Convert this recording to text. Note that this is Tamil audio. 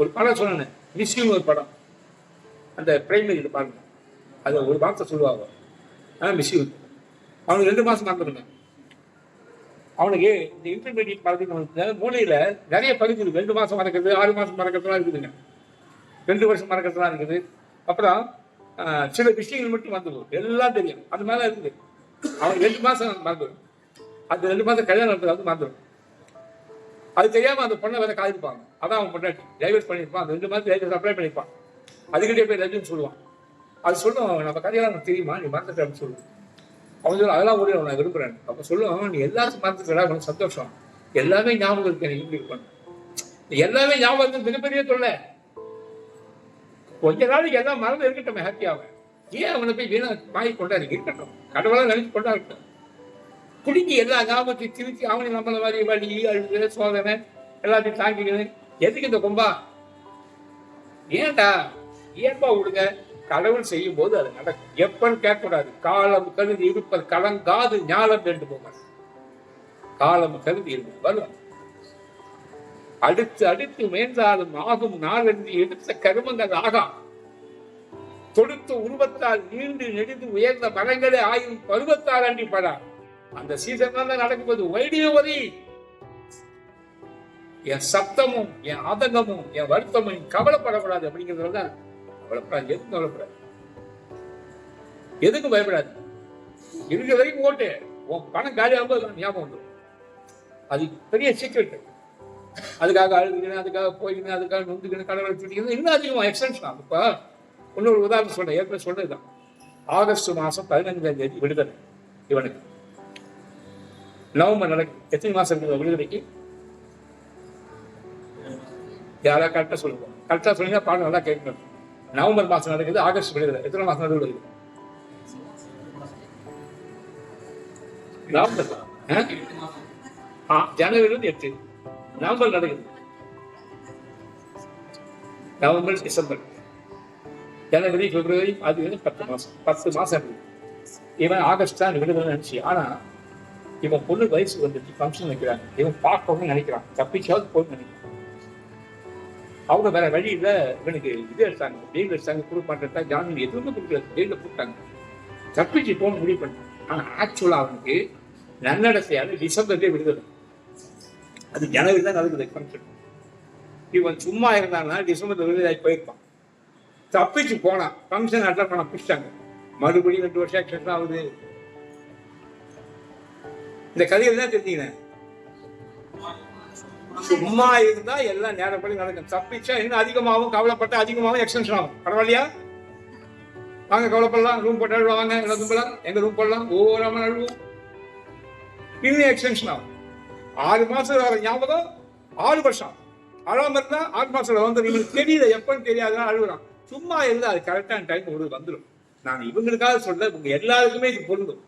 ஒரு படம் சொன்னேன் மிஸ்யூன்னு ஒரு படம். அந்த பிரைமரியில் பாருங்க. அது ஒரு வார்த்தை சொல்லுவாங்க. ஆனால் மிஸ்யூ அவனுக்கு ரெண்டு மாதம் மறந்துடுங்க அவனுக்கு இந்த இன்டர்மீடியட் மறந்து மூளையில் நிறைய பகுதி இருக்கு. ரெண்டு மாதம் மறக்கிறது ஆறு மாதம் மறக்கிறதுலாம் இருக்குதுங்க. ரெண்டு வருஷம் மறக்கிறதுலாம் இருக்குது. அப்புறம் சில விஷயங்கள் மட்டும் வந்துடும் எல்லாம் தெரியும். அது மேலே இருக்குது. அவன் ரெண்டு மாதம் மறந்துடும் அது ரெண்டு மாதம் கல்யாணம் நடத்துறது வந்து மறந்துடும் அது தெரியாம அந்த பொண்ணை வேற காதிருப்பாங்க அதான் அவன் பொண்டாட்டி. டைவர்ஸ் பண்ணியிருப்பான். அந்த ரெண்டு மாதிரி டைவர்ஸ் அப்ளை பண்ணியிருப்பான். அதுக்கிட்டே போய் லட்சம் சொல்லுவான். அது சொல்லும் நம்ம கதையெல்லாம் எனக்கு தெரியுமா? நீ மறந்துட்டு அப்படின்னு சொல்லுவான். அவன் சொல்லுவான் அதெல்லாம் ஓடி நான் விரும்புறேன். அப்ப சொல்லுவான் நீ எல்லாத்தையும் மறந்துட்டா உனக்கு சந்தோஷம். எல்லாமே ஞாபகம் இருக்கு எனக்கு இப்படி இருப்பான் நீ எல்லாமே ஞாபகம் இருக்கு மிகப்பெரிய தொல்லை. கொஞ்ச நாளைக்கு எல்லாம் மறந்து இருக்கட்டும் ஹாப்பியாக ஏன் அவனை போய் வீணா வாங்கி கொண்டாடி இருக்கட்டும். கடவுளாக நினைச்சு கொண்டாடட்டும் குடிக்கி எல்லா கிராமத்தையும் திருச்சி அவனையும் நம்மள மாதிரி வழி அழுது சோதனை எல்லாத்தையும் தாங்கிக்கிறது எதுக்கு இந்த கும்பா? ஏன்டா? ஏன்பா விடுங்க. கடவுள் செய்யும் போது அது நடக்கும். எப்பன்னு கேட்கக்கூடாது. காலம் கருதி இருப்பது கலங்காது. ஞாலம் வேண்டு போக காலம் கருதி இருப்பது வரும் அடுத்து அடுத்து முயன்றாலும் ஆகும் நாளன்று எடுத்த கருமங்கள் ஆகாம் தொடுத்த உருவத்தால் நீண்டு நெடுந்து உயர்ந்த மரங்களே ஆயும் பருவத்தால் அன்றி படார் அந்த சீசன் தான் நடக்கும்போது வைடியவரி என் சத்தமும் என் ஆதங்கமும் என் வருத்தமும் கவலைப்படக்கூடாது அப்படிங்கிறதுல தான் கவலைப்படாது. எதுக்கு கவலைப்படாது? எதுக்கும் பயப்படாது. இருக்கிற வரைக்கும் ஓட்டு. உன் பணம் காலியாகும்போது ஞாபகம் வந்துடும் அது பெரிய சீக்ரெட் அதுக்காக அழுதுக்கணும் அதுக்காக போய்க்கணும் அதுக்காக நொந்துக்கணும் கடவுளை சுட்டிக்கணும் இன்னும் அதிகமாக எக்ஸ்டென்ஷன் ஆகும். இப்போ இன்னொரு உதாரணம் சொல்றேன். ஏற்கனவே சொன்னதுதான் ஆகஸ்ட் மாதம் பதினஞ்சாம் தேதி விடுதலை இவனுக்கு. நவம்பர் நடக்கு எத்தனை மாசம் இருக்குது விடுதலைக்கு? யாரா கரெக்டாக சொல்லுவோம் கரெக்டாக சொன்னீங்கன்னா பாடம் நல்லா கேட்கணும். நவம்பர் மாசம் நடக்குது ஆகஸ்ட் விடுதலை. எத்தனை மாசம் நடுவில் இருக்குது நவம்பர். ஆ? ஆ ஜனவரியிலிருந்து எட்டு. நவம்பர் நடக்குது. November December. ஜனவரி பிப்ரவரி அது வந்து பத்து மாசம் பத்து மாசம் இருக்குது இவன் ஆகஸ்ட் தான் விடுதலை நினைச்சு. ஆனா இவன் பொண்ணு வயசு வந்துட்டு ஃபங்க்ஷன் வைக்கிறாங்க. இவன் பார்க்கணும்னு நினைக்கிறான். தப்பிச்சாவது போகணும்னு நினைக்கிறான். அவங்க வேற வழி இல்லை இவனுக்கு இது எடுத்தாங்க ஜெயில் எடுத்தாங்க கொடுப்பான்றதா ஜாமீன் எதுவுமே கொடுக்கல. ஜெயில போட்டாங்க. தப்பிச்சு போக முடிவு பண்ணான் ஆனா ஆக்சுவலா அவனுக்கு நன்னடத்தையால டிசம்பர்லேயே விடுதலை. அது ஜனவரி தான் நடக்குது ஃபங்க்ஷன் இவன் சும்மா இருந்தான்னா டிசம்பர் விடுதலை போயிருப்பான். தப்பிச்சு போனான் ஃபங்க்ஷன் அட்டன் பண்ண பிடிச்சிட்டாங்க. மறுபடியும் ரெண்டு வருஷம் எக்ஸ்டன் ஆகுது. இந்த கதையில தான் தெரிஞ்சுக்கிறேன் சும்மா இருந்தா எல்லாம் நேரப்படி நடக்கும். தப்பிச்சா இன்னும் அதிகமாகும் கவலைப்பட்ட அதிகமாகும் எக்ஸ்டென்ஷன் ஆகும். பரவாயில்லையா? வாங்க கவலைப்படலாம். ரூம் போட்டு அழுவா வாங்க எல்லாம் கும்பலாம் எங்க ரூம் போடலாம். மணி அழுவோம். இன்னும் எக்ஸ்டென்ஷன் ஆகும். ஆறு மாசம் வர ஞாபகம்? ஆறு வருஷம். அழாம இருந்தா ஆறு மாசம் வந்துடும் இவனுக்கு தெரியல. எப்பன்னு தெரியாதுன்னா அழுகுறான். சும்மா இருந்தா அது கரெக்டான டைம் ஒரு வந்துடும் நான் இவங்களுக்காக சொல்ல உங்க எல்லாருக்குமே இது பொருந்தும்.